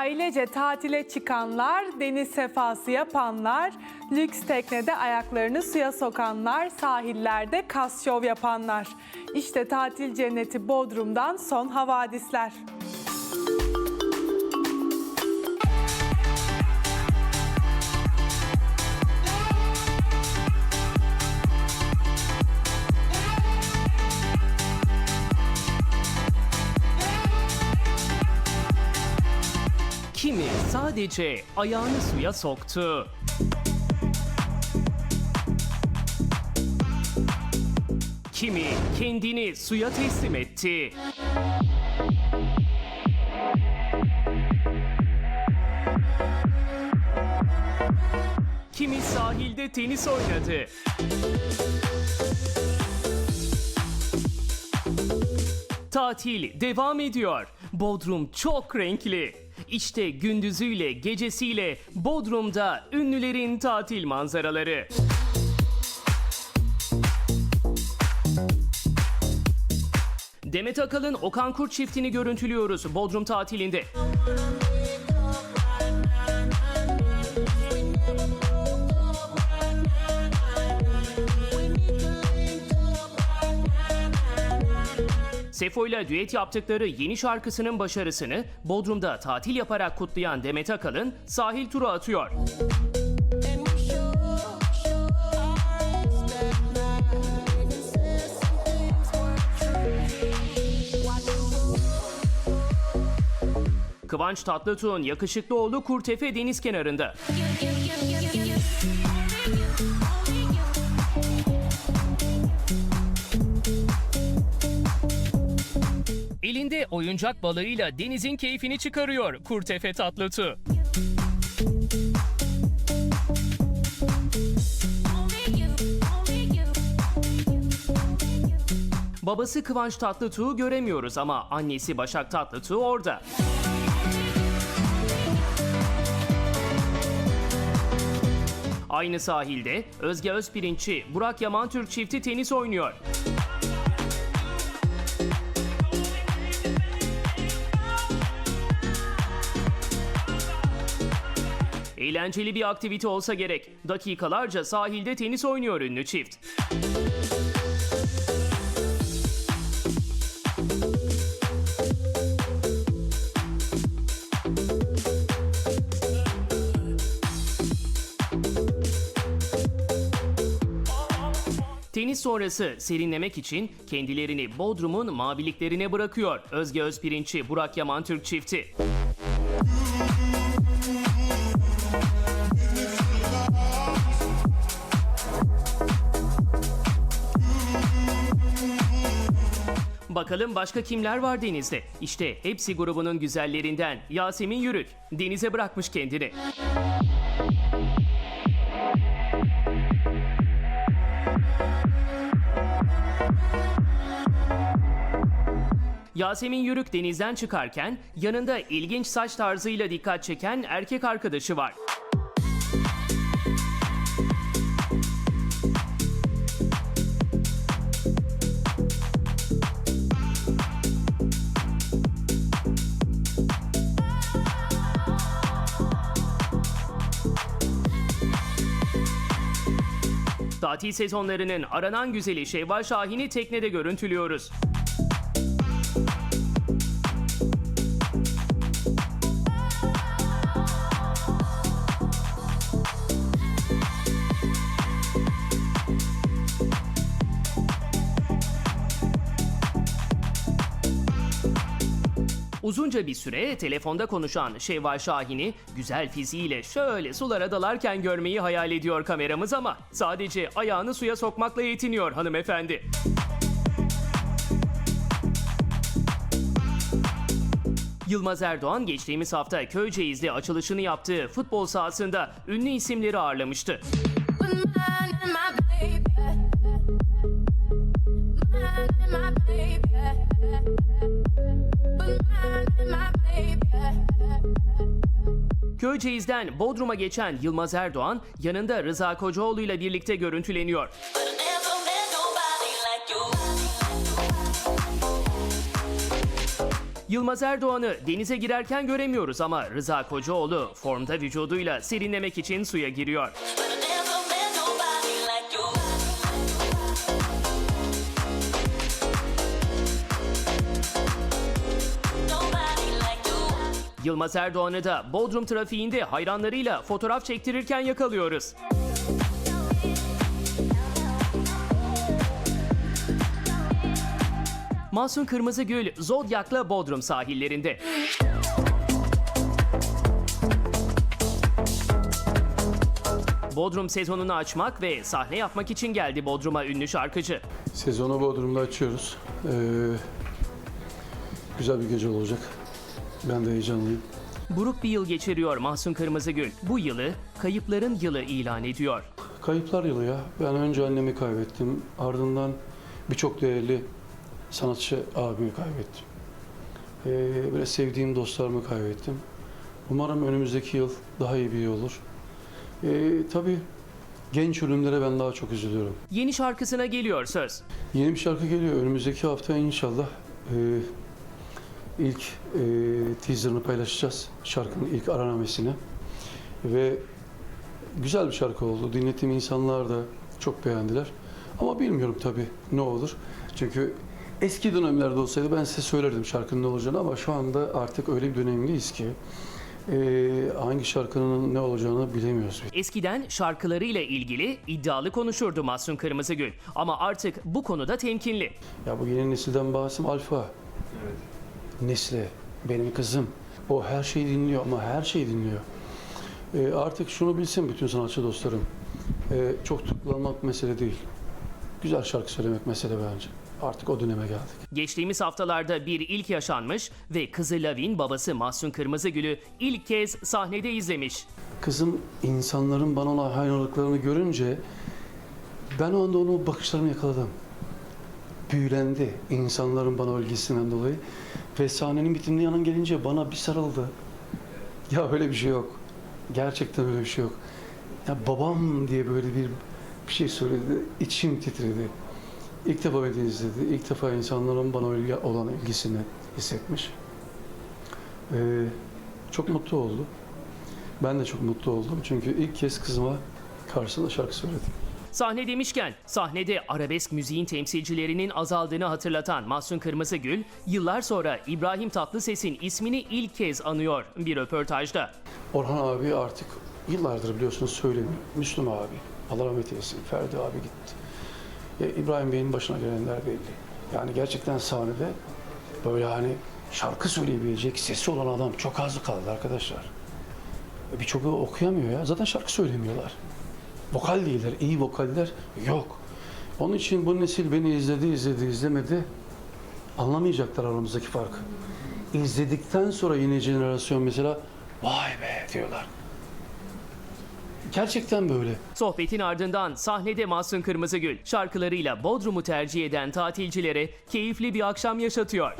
Ailece tatile çıkanlar, deniz sefası yapanlar, lüks teknede ayaklarını suya sokanlar, sahillerde kas şov yapanlar. İşte tatil cenneti Bodrum'dan son havadisler. Sadece ayağını suya soktu. Kimi kendini suya teslim etti. Kimi sahilde tenis oynadı. Tatil devam ediyor. Bodrum çok renkli. İşte gündüzüyle, gecesiyle Bodrum'da ünlülerin tatil manzaraları. Demet Akalın Okan Kurt çiftini görüntülüyoruz Bodrum tatilinde. Sefo ile düet yaptıkları yeni şarkısının başarısını Bodrum'da tatil yaparak kutlayan Demet Akalın sahil turu atıyor. Kıvanç Tatlıtuğ'un yakışıklı oğlu Kurtefe deniz kenarında. Elinde oyuncak balığıyla denizin keyfini çıkarıyor Kurtefe Tatlıtuğ. Babası Kıvanç Tatlıtuğ'u göremiyoruz ama annesi Başak Tatlıtuğ orada. Aynı sahilde Özge Özpirinççi, Burak Yaman Türk çifti tenis oynuyor. Eğlenceli bir aktivite olsa gerek. Dakikalarca sahilde tenis oynuyor ünlü çift. Tenis sonrası serinlemek için kendilerini Bodrum'un maviliklerine bırakıyor Özge Özpirinççi, Burak Yaman Türk çifti. Bakalım başka kimler var denizde? İşte hepsi grubunun güzellerinden Yasemin Yürük denize bırakmış kendini. Yasemin Yürük denizden çıkarken yanında ilginç saç tarzıyla dikkat çeken erkek arkadaşı var. Tatil sezonlarının aranan güzeli Şevval Şahin'i teknede görüntülüyoruz. Uzunca bir süre telefonda konuşan Şevval Şahin'i güzel fiziğiyle şöyle sulara dalarken görmeyi hayal ediyor kameramız ama sadece ayağını suya sokmakla yetiniyor hanımefendi. Yılmaz Erdoğan geçtiğimiz hafta Köyceğiz'de açılışını yaptığı futbol sahasında ünlü isimleri ağırlamıştı. But Köyceğiz'den Bodrum'a geçen Yılmaz Erdoğan yanında Rıza Kocaoğlu ile birlikte görüntüleniyor. Yılmaz Erdoğan'ı denize girerken göremiyoruz ama Rıza Kocaoğlu formda vücuduyla serinlemek için suya giriyor. Yılmaz Erdoğan'ı da Bodrum trafiğinde hayranlarıyla fotoğraf çektirirken yakalıyoruz. Mahsun Kırmızıgül Zodyak'la Bodrum sahillerinde. Bodrum sezonunu açmak ve sahne yapmak için geldi Bodrum'a ünlü şarkıcı. Sezonu Bodrum'da açıyoruz. Ee, güzel bir gece olacak. Ben de heyecanlıyım. Buruk bir yıl geçiriyor Mahsun Kırmızıgül. Bu yılı kayıpların yılı ilan ediyor. Kayıplar yılı ya. Ben önce annemi kaybettim. Ardından birçok değerli sanatçı abimi kaybettim. Ee, böyle sevdiğim dostlarımı kaybettim. Umarım önümüzdeki yıl daha iyi bir yıl olur. Ee, tabii genç ölümlere ben daha çok üzülüyorum. Yeni şarkısına geliyor söz. Yeni bir şarkı geliyor. Önümüzdeki hafta inşallah e, ilk e, teaserını paylaşacağız. Şarkının ilk aranamesini. Ve güzel bir şarkı oldu. Dinlettiğim insanlar da çok beğendiler. Ama bilmiyorum tabii ne olur. Çünkü eski dönemlerde olsaydı ben size söylerdim şarkının ne olacağını ama şu anda artık öyle bir dönemdeyiz ki e, hangi şarkının ne olacağını bilemiyoruz. Eskiden şarkılarıyla ilgili iddialı konuşurdu Mahsun Kırmızıgül. Ama artık bu konuda temkinli. Ya bu yeni nesilden bahsim Alfa. Nesli, benim kızım. O her şeyi dinliyor ama her şeyi dinliyor. Ee, artık şunu bilsin bütün sanatçı dostlarım. Ee, çok tutuklanmak mesele değil. Güzel şarkı söylemek mesele bence. Artık o döneme geldik. Geçtiğimiz haftalarda bir ilk yaşanmış ve kızı Lavin babası Mahsun Kırmızıgül'ü ilk kez sahnede izlemiş. Kızım insanların bana olan hayranlıklarını görünce ben o anda onun bakışlarını yakaladım. Büyülendi insanların bana ilgisinden dolayı. Ve sahnenin bitimine yanın gelince bana bir sarıldı. Ya öyle bir şey yok. Gerçekten öyle bir şey yok. Ya babam diye böyle bir bir şey söyledi. İçim titredi. İlk defa beni izledi. İlk defa insanların bana ilgi, olan ilgisini hissetmiş. Ee, çok mutlu oldu. Ben de çok mutlu oldum çünkü ilk kez kızıma karşısında şarkı söyledim. Sahne demişken sahnede arabesk müziğin temsilcilerinin azaldığını hatırlatan Mahsun Kırmızıgül yıllar sonra İbrahim Tatlıses'in ismini ilk kez anıyor bir röportajda. Orhan abi artık yıllardır biliyorsunuz söylemiyor. Müslüm abi, Allah rahmet eylesin, Ferdi abi gitti. E, İbrahim Bey'in başına gelenler belli. Yani gerçekten sahnede böyle hani şarkı söyleyebilecek sesi olan adam çok az kaldı arkadaşlar. E, Birçoğu okuyamıyor ya. Zaten şarkı söylemiyorlar. Vokal değiller, iyi vokaller yok. Onun için bu nesil beni izledi, izledi, izlemedi. Anlamayacaklar aramızdaki farkı. İzledikten sonra yeni jenerasyon mesela vay be diyorlar. Gerçekten böyle. Sohbetin ardından sahnede Mahsun Kırmızıgül şarkılarıyla Bodrum'u tercih eden tatilcilere keyifli bir akşam yaşatıyor.